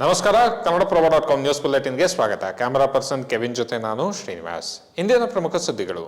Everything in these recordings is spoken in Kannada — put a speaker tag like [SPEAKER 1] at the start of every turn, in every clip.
[SPEAKER 1] ನಮಸ್ಕಾರ Kannada Prabha dot com news ಬುಲೆಟಿನ್ಗೆ ಸ್ವಾಗತ. ಕ್ಯಾಮರಾ ಪರ್ಸನ್ ಕೆವಿನ್ ಜೊತೆ ನಾನು ಶ್ರೀನಿವಾಸ್. ಇಂದಿನ ಪ್ರಮುಖ ಸುದ್ದಿಗಳು.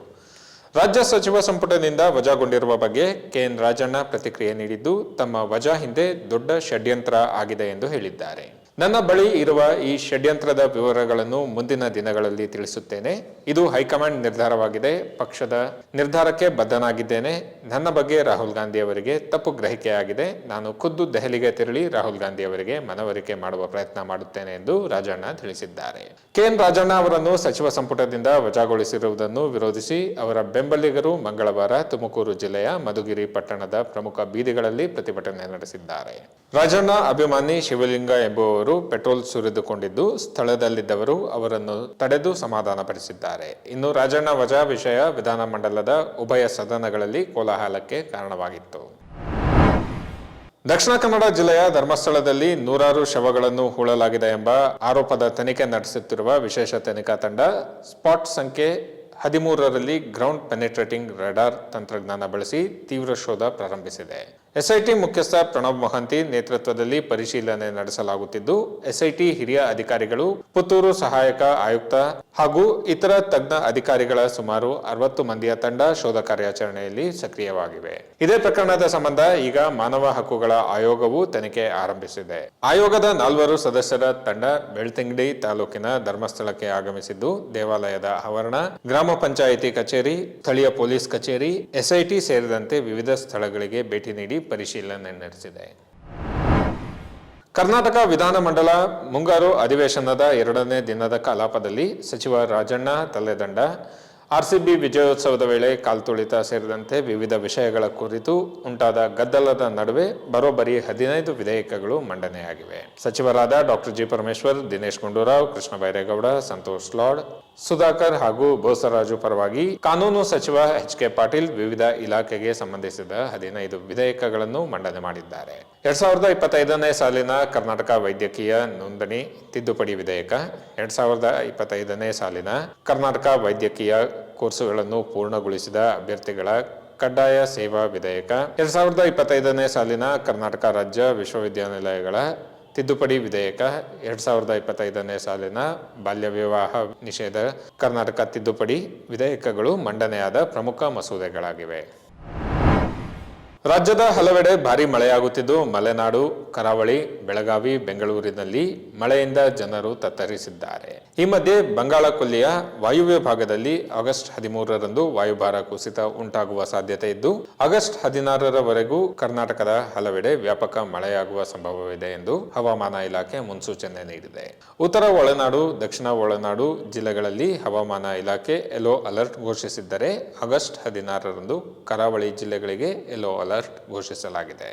[SPEAKER 1] ರಾಜ್ಯ ಸಚಿವ ಸಂಪುಟದಿಂದ ವಜಾಗೊಂಡಿರುವ ಬಗ್ಗೆ ಕೆಎನ್ ರಾಜಣ್ಣ ಪ್ರತಿಕ್ರಿಯೆ ನೀಡಿದ್ದು, ತಮ್ಮ ವಜಾ ಹಿಂದೆ ದೊಡ್ಡ ಷಡ್ಯಂತ್ರ ಆಗಿದೆ ಎಂದು ಹೇಳಿದ್ದಾರೆ. ನನ್ನ ಬಳಿ ಇರುವ ಈ ಷಡ್ಯಂತ್ರದ ವಿವರಗಳನ್ನು ಮುಂದಿನ ದಿನಗಳಲ್ಲಿ ತಿಳಿಸುತ್ತೇನೆ. ಇದು ಹೈಕಮಾಂಡ್ ನಿರ್ಧಾರವಾಗಿದೆ. ಪಕ್ಷದ ನಿರ್ಧಾರಕ್ಕೆ ಬದ್ಧನಾಗಿದ್ದೇನೆ. ನನ್ನ ಬಗ್ಗೆ ರಾಹುಲ್ ಗಾಂಧಿ ಅವರಿಗೆ ತಪ್ಪು ಗ್ರಹಿಕೆಯಾಗಿದೆ ನಾನು ಖುದ್ದು ದೆಹಲಿಗೆ ತೆರಳಿ ರಾಹುಲ್ ಗಾಂಧಿ ಅವರಿಗೆ ಮನವರಿಕೆ ಮಾಡುವ ಪ್ರಯತ್ನ ಮಾಡುತ್ತೇನೆ ಎಂದು ರಾಜಣ್ಣ ತಿಳಿಸಿದ್ದಾರೆ. ಕೆಎನ್ ರಾಜಣ್ಣ ಅವರನ್ನು ಸಚಿವ ಸಂಪುಟದಿಂದ ವಜಾಗೊಳಿಸಿರುವುದನ್ನು ವಿರೋಧಿಸಿ ಅವರ ಬೆಂಬಲಿಗರು ಮಂಗಳವಾರ ತುಮಕೂರು ಜಿಲ್ಲೆಯ ಮಧುಗಿರಿ ಪಟ್ಟಣದ ಪ್ರಮುಖ ಬೀದಿಗಳಲ್ಲಿ ಪ್ರತಿಭಟನೆ ನಡೆಸಿದ್ದಾರೆ. ರಾಜಣ್ಣ ಅಭಿಮಾನಿ ಶಿವಲಿಂಗ ಎಂಬುವವರು ಪೆಟ್ರೋಲ್ ಸುರಿದುಕೊಂಡಿದ್ದು, ಸ್ಥಳದಲ್ಲಿದ್ದವರು ಅವರನ್ನು ತಡೆದು ಸಮಾಧಾನಪಡಿಸಿದ್ದಾರೆ. ಇನ್ನು ರಾಜಣ್ಣ ವಜಾ ವಿಷಯ ವಿಧಾನಮಂಡಲದ ಉಭಯ ಸದನಗಳಲ್ಲಿ ಕೋಲಾಹಲಕ್ಕೆ ಕಾರಣವಾಗಿತ್ತು. ದಕ್ಷಿಣ ಕನ್ನಡ ಜಿಲ್ಲೆಯ ಧರ್ಮಸ್ಥಳದಲ್ಲಿ ನೂರಾರು ಶವಗಳನ್ನು ಹೂಳಲಾಗಿದೆ ಎಂಬ ಆರೋಪದ ತನಿಖೆ ನಡೆಸುತ್ತಿರುವ ವಿಶೇಷ ತನಿಖಾ ತಂಡ, ಸ್ಪಾಟ್ ಸಂಖ್ಯೆ ಹದಿಮೂರರಲ್ಲಿ ಗ್ರೌಂಡ್ ಪೆನೆಟ್ರೇಟಿಂಗ್ ರೆಡಾರ್ ತಂತ್ರಜ್ಞಾನ ಬಳಸಿ ತೀವ್ರ ಶೋಧ ಪ್ರಾರಂಭಿಸಿದೆ. ಎಸ್ಐಟಿ ಮುಖ್ಯಸ್ಥ ಪ್ರಣಬ್ ಮಹಂತಿ ನೇತೃತ್ವದಲ್ಲಿ ಪರಿಶೀಲನೆ ನಡೆಸಲಾಗುತ್ತಿದ್ದು, ಎಸ್ಐಟಿ ಹಿರಿಯ ಅಧಿಕಾರಿಗಳು, ಪುತ್ತೂರು ಸಹಾಯಕ ಆಯುಕ್ತ ಹಾಗೂ ಇತರ ತಜ್ಞ ಅಧಿಕಾರಿಗಳ ಸುಮಾರು ಅರವತ್ತು ಮಂದಿಯ ತಂಡ ಶೋಧ ಕಾರ್ಯಾಚರಣೆಯಲ್ಲಿ ಸಕ್ರಿಯವಾಗಿವೆ. ಇದೇ ಪ್ರಕರಣದ ಸಂಬಂಧ ಈಗ ಮಾನವ ಹಕ್ಕುಗಳ ಆಯೋಗವು ತನಿಖೆ ಆರಂಭಿಸಿದೆ. ಆಯೋಗದ ನಾಲ್ವರು ಸದಸ್ಯರ ತಂಡ ಬೆಳ್ತಿಂಗಡಿ ತಾಲೂಕಿನ ಧರ್ಮಸ್ಥಳಕ್ಕೆ ಆಗಮಿಸಿದ್ದು, ದೇವಾಲಯದ ಆವರಣ, ಗ್ರಾಮ ಪಂಚಾಯಿತಿ ಕಚೇರಿ, ಸ್ಥಳೀಯ ಪೊಲೀಸ್ ಕಚೇರಿ, ಎಸ್ಐಟಿ ಸೇರಿದಂತೆ ವಿವಿಧ ಸ್ಥಳಗಳಿಗೆ ಭೇಟಿ ನೀಡಿ ಪರಿಶೀಲನೆ ನಡೆಸಿದೆ. ಕರ್ನಾಟಕ ವಿಧಾನಮಂಡಲ ಮುಂಗಾರು ಅಧಿವೇಶನದ ಎರಡನೇ ದಿನದ ಕಲಾಪದಲ್ಲಿ ಸಚಿವ ರಾಜಣ್ಣ ತಲೆದಂಡ ಆರ್ಸಿಬಿ ವಿಜಯೋತ್ಸವದ ವೇಳೆ ಕಾಲ್ತುಳಿತ ಸೇರಿದಂತೆ ವಿವಿಧ ವಿಷಯಗಳ ಕುರಿತು ಉಂಟಾದ ಗದ್ದಲದ ನಡುವೆ ಬರೋಬ್ಬರಿ ಹದಿನೈದು ವಿಧೇಯಕಗಳು ಮಂಡನೆಯಾಗಿವೆ. ಸಚಿವರಾದ ಡಾಕ್ಟರ್ ಜಿ ಪರಮೇಶ್ವರ್, ದಿನೇಶ್ ಗುಂಡೂರಾವ್, ಕೃಷ್ಣ ಬೈರೇಗೌಡ ಸಂತೋಷ್ ಲಾಡ್, ಸುಧಾಕರ್ ಹಾಗೂ ಬೋಸರಾಜು ಪರವಾಗಿ ಕಾನೂನು ಸಚಿವ ಎಚ್ ಕೆ ಪಾಟೀಲ್ ವಿವಿಧ ಇಲಾಖೆಗೆ ಸಂಬಂಧಿಸಿದ ಹದಿನೈದು ವಿಧೇಯಕಗಳನ್ನು ಮಂಡನೆ ಮಾಡಿದ್ದಾರೆ. ಎರಡ್ ಸಾವಿರದ ಇಪ್ಪತ್ತೈದನೇ ಸಾಲಿನ ಕರ್ನಾಟಕ ವೈದ್ಯಕೀಯ ನೋಂದಣಿ ತಿದ್ದುಪಡಿ ವಿಧೇಯಕ, ಎರಡ್ ಸಾವಿರದ ಇಪ್ಪತ್ತೈದನೇ ಸಾಲಿನ ಕರ್ನಾಟಕ ವೈದ್ಯಕೀಯ ಕೋರ್ಸುಗಳನ್ನು ಪೂರ್ಣಗೊಳಿಸಿದ ಅಭ್ಯರ್ಥಿಗಳ ಕಡ್ಡಾಯ ಸೇವಾ ವಿಧೇಯಕ, ಎರಡ್ ಸಾವಿರದ ಇಪ್ಪತ್ತೈದನೇ ಸಾಲಿನ ಕರ್ನಾಟಕ ರಾಜ್ಯ ವಿಶ್ವವಿದ್ಯಾನಿಲಯಗಳ ತಿದ್ದುಪಡಿ ವಿಧೇಯಕ, ಎರಡ್ ಸಾವಿರದ ಇಪ್ಪತ್ತೈದನೇ ಸಾಲಿನ ಬಾಲ್ಯ ವಿವಾಹ ನಿಷೇಧ, ಕರ್ನಾಟಕ ತಿದ್ದುಪಡಿ ವಿಧೇಯಕಗಳು ಮಂಡನೆಯಾದ ಪ್ರಮುಖ ಮಸೂದೆಗಳಾಗಿವೆ. ರಾಜ್ಯದ ಹಲವೆಡೆ ಭಾರಿ ಮಳೆಯಾಗುತ್ತಿದ್ದು, ಮಲೆನಾಡು, ಕರಾವಳಿ, ಬೆಳಗಾವಿ, ಬೆಂಗಳೂರಿನಲ್ಲಿ ಮಳೆಯಿಂದ ಜನರು ತತ್ತರಿಸಿದ್ದಾರೆ. ಈ ಮಧ್ಯೆ ಬಂಗಾಳ ಕೊಲ್ಲಿಯ ವಾಯುವ್ಯ ಭಾಗದಲ್ಲಿ ಆಗಸ್ಟ್ ಹದಿಮೂರರಂದು ವಾಯುಭಾರ ಕುಸಿತ ಉಂಟಾಗುವ ಸಾಧ್ಯತೆ ಇದ್ದು, ಆಗಸ್ಟ್ ಹದಿನಾರರವರೆಗೂ ಕರ್ನಾಟಕದ ಹಲವೆಡೆ ವ್ಯಾಪಕ ಮಳೆಯಾಗುವ ಸಂಭವವಿದೆ ಎಂದು ಹವಾಮಾನ ಇಲಾಖೆ ಮುನ್ಸೂಚನೆ ನೀಡಿದೆ. ಉತ್ತರ ಒಳನಾಡು, ದಕ್ಷಿಣ ಒಳನಾಡು ಜಿಲ್ಲೆಗಳಲ್ಲಿ ಹವಾಮಾನ ಇಲಾಖೆ ಯೆಲ್ಲೋ ಅಲರ್ಟ್ ಘೋಷಿಸಿದ್ದರೆ, ಆಗಸ್ಟ್ ಹದಿನಾರರಂದು ಕರಾವಳಿ ಜಿಲ್ಲೆಗಳಿಗೆ ಯೆಲ್ಲೋ ಅಲರ್ಟ್ ಘೋಷಿಸಲಾಗಿದೆ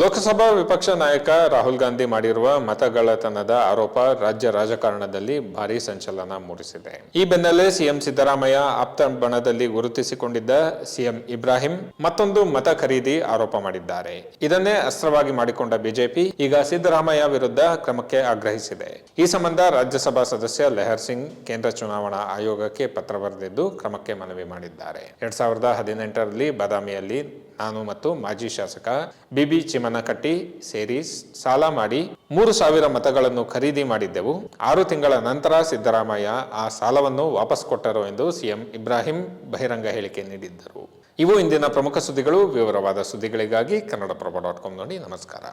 [SPEAKER 1] ಲೋಕಸಭಾ ವಿಪಕ್ಷ ನಾಯಕ ರಾಹುಲ್ ಗಾಂಧಿ ಮಾಡಿರುವ ಮತಗಳತನದ ಆರೋಪ ರಾಜ್ಯ ರಾಜಕಾರಣದಲ್ಲಿ ಭಾರೀ ಸಂಚಲನ ಮೂಡಿಸಿದೆ. ಈ ಬೆನ್ನಲ್ಲೇ ಸಿಎಂ ಸಿದ್ದರಾಮಯ್ಯ ಆಪ್ತ ಬಣದಲ್ಲಿ ಗುರುತಿಸಿಕೊಂಡಿದ್ದ ಸಿಎಂ ಇಬ್ರಾಹಿಂ ಮತ್ತೊಂದು ಮತ ಖರೀದಿ ಆರೋಪ ಮಾಡಿದ್ದಾರೆ. ಇದನ್ನೇ ಅಸ್ತ್ರವಾಗಿ ಮಾಡಿಕೊಂಡ ಬಿಜೆಪಿ ಈಗ ಸಿದ್ದರಾಮಯ್ಯ ವಿರುದ್ಧ ಕ್ರಮಕ್ಕೆ ಆಗ್ರಹಿಸಿದೆ. ಈ ಸಂಬಂಧ ರಾಜ್ಯಸಭಾ ಸದಸ್ಯ ಲೆಹರ್ ಸಿಂಗ್ ಕೇಂದ್ರ ಚುನಾವಣಾ ಆಯೋಗಕ್ಕೆ ಪತ್ರ ಬರೆದಿದ್ದು ಕ್ರಮಕ್ಕೆ ಮನವಿ ಮಾಡಿದ್ದಾರೆ. ಎರಡ್ ಸಾವಿರದ ಹದಿನೆಂಟರಲ್ಲಿ ಬಾದಾಮಿಯಲ್ಲಿ ನಾನು ಮತ್ತು ಮಾಜಿ ಶಾಸಕ ಬಿಬಿ ಚಿಮನಕಟ್ಟಿ ಸೇರಿ ಸಾಲ ಮಾಡಿ ಮೂರು ಸಾವಿರ ಮತಗಳನ್ನು ಖರೀದಿ ಮಾಡಿದ್ದೆವು. ಆರು ತಿಂಗಳ ನಂತರ ಸಿದ್ದರಾಮಯ್ಯ ಆ ಸಾಲವನ್ನು ವಾಪಸ್ ಕೊಟ್ಟರು ಎಂದು ಸಿಎಂ ಇಬ್ರಾಹಿಂ ಬಹಿರಂಗ ಹೇಳಿಕೆ ನೀಡಿದ್ದರು. ಇವು ಇಂದಿನ ಪ್ರಮುಖ ಸುದ್ದಿಗಳು. ವಿವರವಾದ ಸುದ್ದಿಗಳಿಗಾಗಿ ಕನ್ನಡಪ್ರಭ ಡಾಟ್ ಕಾಮ್ ನೋಡಿ ನಮಸ್ಕಾರ.